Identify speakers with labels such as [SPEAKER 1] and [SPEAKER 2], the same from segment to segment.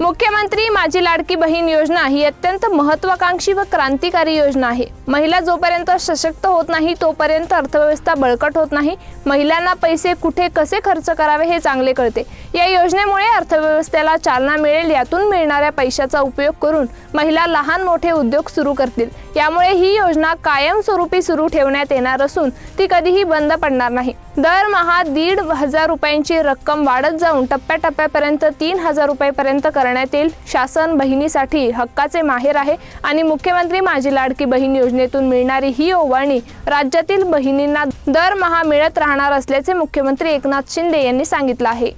[SPEAKER 1] मुख्यमंत्री माझी लाडकी बहीण योजना ही अत्यंत महत्वाकांक्षी व क्रांतिकारी योजना आहे. महिला जोपर्यंत सशक्त होत नाही तोपर्यंत अर्थव्यवस्था बळकट होत नाही. महिलांना पैसे कुठे कसे खर्च करावे हे चांगले कळते. या योजनेमुळे अर्थव्यवस्थेला चालना मिळेल यातून मिळणाऱ्या पैशाचा उपयोग करून महिला लहान मोठे उद्योग सुरू करतील. त्यामुळे ही योजना कायमस्वरूपी सुरू ठेवण्यात येणार असून ती कधीही बंद पडणार नाही. दरमहा दीड हजार रुपयांची रक्कम वाढत जाऊन टप्प्याटप्प्यापर्यंत तीन हजार रुपयेपर्यंत करण्यात येईल. शासन बहिणीसाठी हक्काचे माहेर आहे आणि मुख्यमंत्री माझी लाडकी बहीण योजनेतून मिळणारी ही ओवाळणी राज्यातील बहिणींना दरमहा मिळत राहणार असल्याचे मुख्यमंत्री एकनाथ शिंदे यांनी सांगितलं आहे.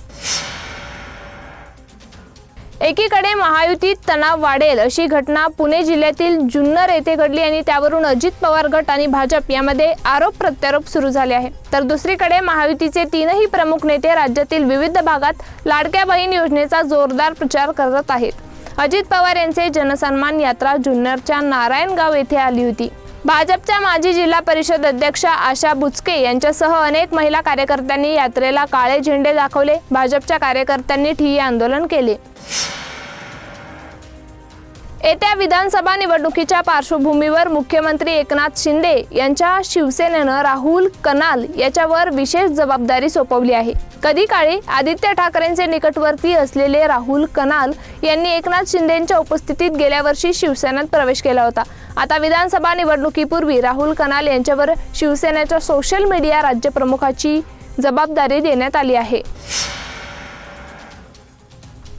[SPEAKER 1] एकीकडे महायुतीत तणाव वाढेल अशी घटना पुणे जिल्ह्यातील जुन्नर येथे घडली आणि त्यावरून अजित पवार गट आणि भाजप यामध्ये आरोप प्रत्यारोप सुरू झाले आहे तर दुसरीकडे महायुतीचे तीनही प्रमुख नेते राज्यातील विविध भागात लाडक्या बहीण योजनेचा जोरदार प्रचार करत आहेत. अजित पवार यांचे जनसन्मान यात्रा जुन्नरच्या नारायणगाव येथे आली होती. भाजपच्या माजी जिल्हा परिषद अध्यक्षा आशा बुचके यांच्यासह अनेक महिला कार्यकर्त्यांनी यात्रेला काळे झेंडे दाखवले. भाजपच्या कार्यकर्त्यांनी ठिय्या आंदोलन केले. येत्या विधानसभा निवडणुकीच्या पार्श्वभूमीवर मुख्यमंत्री एकनाथ शिंदे यांच्या शिवसेनेनं राहुल कनाल याच्यावर विशेष जबाबदारी सोपवली आहे. कधी काळी आदित्य ठाकरेंचे निकटवर्ती असलेले राहुल कनाल यांनी एकनाथ शिंदेच्या उपस्थितीत गेल्या वर्षी शिवसेनेत प्रवेश केला होता. आता विधानसभा निवडणुकीपूर्वी राहुल कनाल यांच्यावर शिवसेनेच्या सोशल मीडिया राज्यप्रमुखाची जबाबदारी देण्यात आली आहे.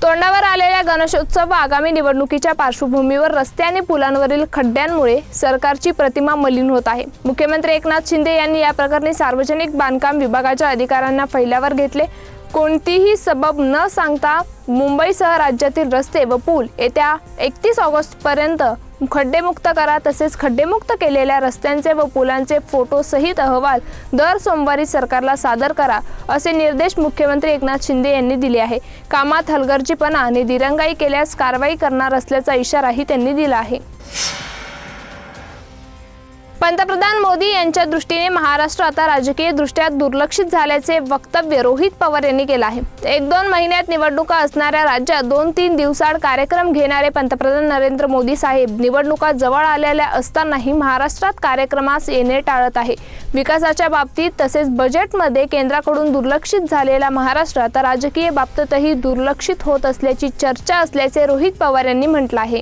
[SPEAKER 1] तोंडावर आलेल्या गणेशोत्सव आगामी निवडणुकीच्या पार्श्वभूमीवर रस्ते आणि पुलांवरील खड्ड्यांमुळे सरकारची प्रतिमा मलिन होत आहे. मुख्यमंत्री एकनाथ शिंदे यांनी या प्रकरणी सार्वजनिक बांधकाम विभागाच्या अधिकाऱ्यांना फैल्यावर घेतले. कोणतीही सबब न सांगता मुंबईसह राज्यातील रस्ते व पूल येत्या एकतीस ऑगस्ट पर्यंत खड्डेमुक्त करा. तसेच खड्डेमुक्त केलेल्या रस्त्यांचे व पुलांचे फोटो सहित अहवाल दर सोमवारी सरकारला सादर करा असे निर्देश मुख्यमंत्री एकनाथ शिंदे यांनी दिले आहे. कामात हलगर्जीपणा आणि दिरंगाई केल्यास कारवाई करणार असल्याचा इशाराही त्यांनी दिला आहे. पंतप्रधान मोदी यांच्या दृष्टीने महाराष्ट्र आता राजकीय दृष्ट्या दुर्लक्षित झाल्याचे वक्तव्य रोहित पवार यांनी केलं आहे. एक दोन महिन्यात निवडणुका असणाऱ्या राज्यात दोन तीन दिवसाआड कार्यक्रम घेणारे पंतप्रधान नरेंद्र मोदी साहेब निवडणुका जवळ आलेल्या असतानाही महाराष्ट्रात कार्यक्रमास येणे टाळत आहे. विकासाच्या बाबतीत तसेच बजेटमध्ये केंद्राकडून दुर्लक्षित झालेला महाराष्ट्र आता राजकीय बाबतीतही दुर्लक्षित होत असल्याची चर्चा असल्याचे रोहित पवार यांनी म्हटलं आहे.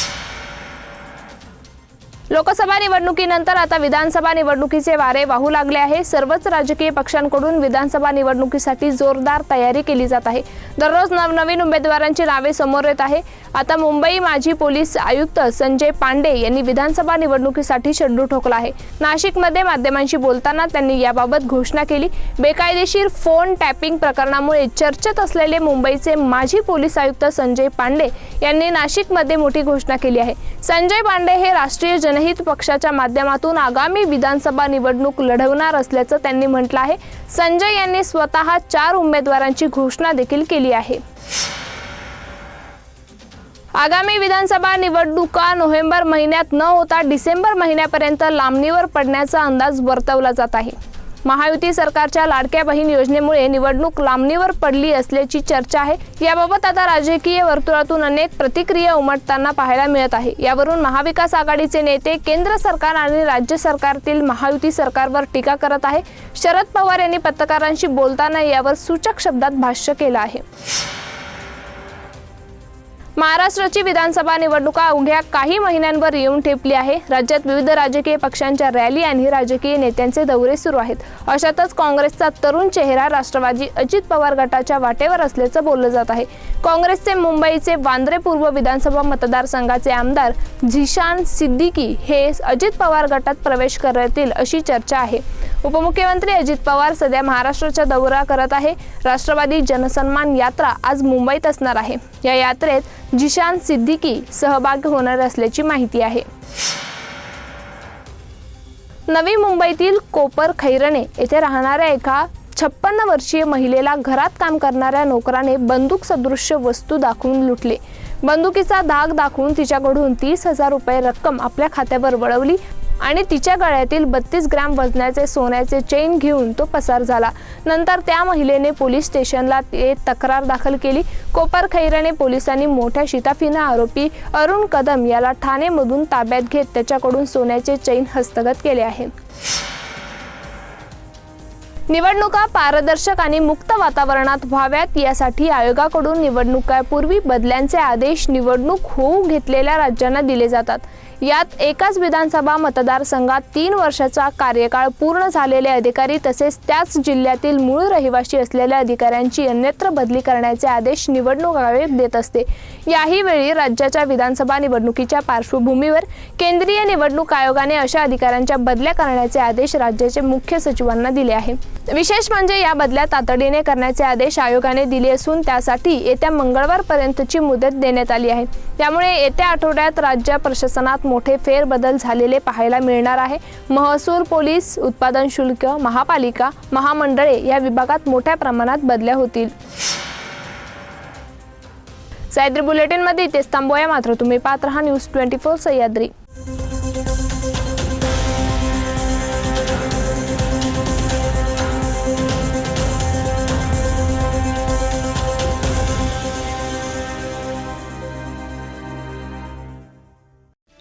[SPEAKER 1] लोकसभा निवडणुकीनंतर आता विधानसभा निवडणुकीचे वारे वाहू लागले आहे. सर्वच राजकीय पक्षांकडून विधानसभा निवडणुकीसाठी जोरदार तयारी केली जात आहे. दररोज नवनवीन उमेदवारांची नावे समोर येत आहे. आता मुंबई माजी पोलीस आयुक्त संजय पांडे यांनी विधानसभा निवडणुकीसाठी शेड्यू ठोकला आहे. नाशिकमध्ये माध्यमांशी बोलताना त्यांनी याबाबत घोषणा केली. बेकायदेशीर फोन टॅपिंग प्रकरणामुळे चर्चेत असलेले मुंबईचे माजी पोलीस आयुक्त संजय पांडे यांनी नाशिकमध्ये मोठी घोषणा केली आहे. संजय पांडे हे राष्ट्रीय जन जनहित पक्षाच्या माध्यमातून आगामी विधानसभा निवडणूक लढवणार असल्याचं त्यांनी म्हटलं आहे. संजय यांनी स्वतः चार उमेदवारांची घोषणा देखील केली आहे. आगामी विधानसभा निवडणुका नोव्हेंबर महिन्यात न होता डिसेंबर महिन्यापर्यंत लांबणीवर पडण्याचा अंदाज वर्तवला जात आहे. महायुती सरकारच्या लाडक्या बहीण योजनेमुळे निवडणूक लांबणीवर पडली असल्याची चर्चा आहे. याबाबत आता राजकीय वर्तुळातून अनेक प्रतिक्रिया उमटताना पाहायला मिळत आहे. यावरून महाविकास आघाडीचे नेते केंद्र सरकार आणि राज्य सरकारतील महायुती सरकारवर टीका करत आहे. शरद पवार यांनी पत्रकारांशी बोलताना यावर सूचक शब्दात भाष्य केलं आहे. महाराष्ट्राची विधानसभा निवडणुका अवघ्या काही महिन्यांवर येऊन ठेपली आहे. राज्यात विविध राजकीय पक्षांच्या रॅली आणि राजकीय नेत्यांचे दौरे सुरू आहेत. अशातच काँग्रेसचा तरुण चेहरा राष्ट्रवादी अजित पवार गटाच्या वाटेवर असल्याचं बोललं जात आहे. काँग्रेसचे मुंबईचे वांद्रे पूर्व विधानसभा मतदारसंघाचे आमदार झिशान सिद्दीकी हे अजित पवार गटात प्रवेश करतील अशी चर्चा आहे. उपमुख्यमंत्री अजित पवार सध्या महाराष्ट्राचा दौरा करत आहे. राष्ट्रवादी जनसन्मान यात्रा आज मुंबईत असणार आहे. या यात्रेत जिशान सिद्दीकी सहभागी होणार असल्याची माहिती आहे. नवी मुंबईतील कोपर खैरणे येथे राहणाऱ्या एका छप्पन्न वर्षीय महिलेला घरात काम करणाऱ्या नोकराने बंदूक सदृश्य वस्तू दाखवून लुटले. बंदुकीचा धाक दाखवून तिच्याकडून तीस हजार रुपये रक्कम आपल्या खात्यावर वळवली. आणि तिच्या गळ्यातील बत्तीस ग्रॅम वजनाचे सोन्याचे चेन घेऊन तो पसार झाला. नंतर त्या महिलेने पोलीस स्टेशनला तक्रार दाखल केली. कोपर खैराने पोलिसांनी मोठ्या शिताफीनं आरोपी अरुण कदम याला ठाणेमधून ताब्यात घेत त्याच्याकडून सोन्याचे चैन हस्तगत केले आहे. निवडणुका पारदर्शक आणि मुक्त वातावरणात व्हाव्यात यासाठी आयोगाकडून निवडणुकापूर्वी बदल्यांचे आदेश निवडणूक होऊ घेतलेल्या राज्यांना दिले जातात. यात एकाच विधानसभा मतदारसंघात तीन वर्षाचा कार्यकाळ पूर्ण झालेले अधिकारी तसेच त्याच जिल्ह्यातील मूळ रहिवासी असलेल्या अधिकाऱ्यांची अन्यत्र बदली करण्याचे आदेश निवडणूक आयोग देत असते. याही वेळी राज्याच्या विधानसभा निवडणुकीच्या पार्श्वभूमीवर केंद्रीय निवडणूक आयोगाने अशा अधिकाऱ्यांच्या बदल्या करण्याचे आदेश राज्याचे मुख्य सचिवांना दिले आहे. विशेष म्हणजे या बदल्या तातडीने करण्याचे आदेश आयोगाने दिले असून त्यासाठी येत्या मंगळवारपर्यंतची मुदत देण्यात आली आहे. त्यामुळे येत्या आठवड्यात राज्य प्रशासनात मोठे फेरबदल झालेले पाहायला मिळणार आहे. महसूल पोलीस उत्पादन शुल्क महापालिका महामंडळे या विभागात मोठ्या प्रमाणात बदल्या होतील. सह्याद्री बुलेटिनमध्ये इथेच थांबूया. मात्र तुम्ही पाहत हा न्यूज ट्वेंटी फोर सह्याद्री.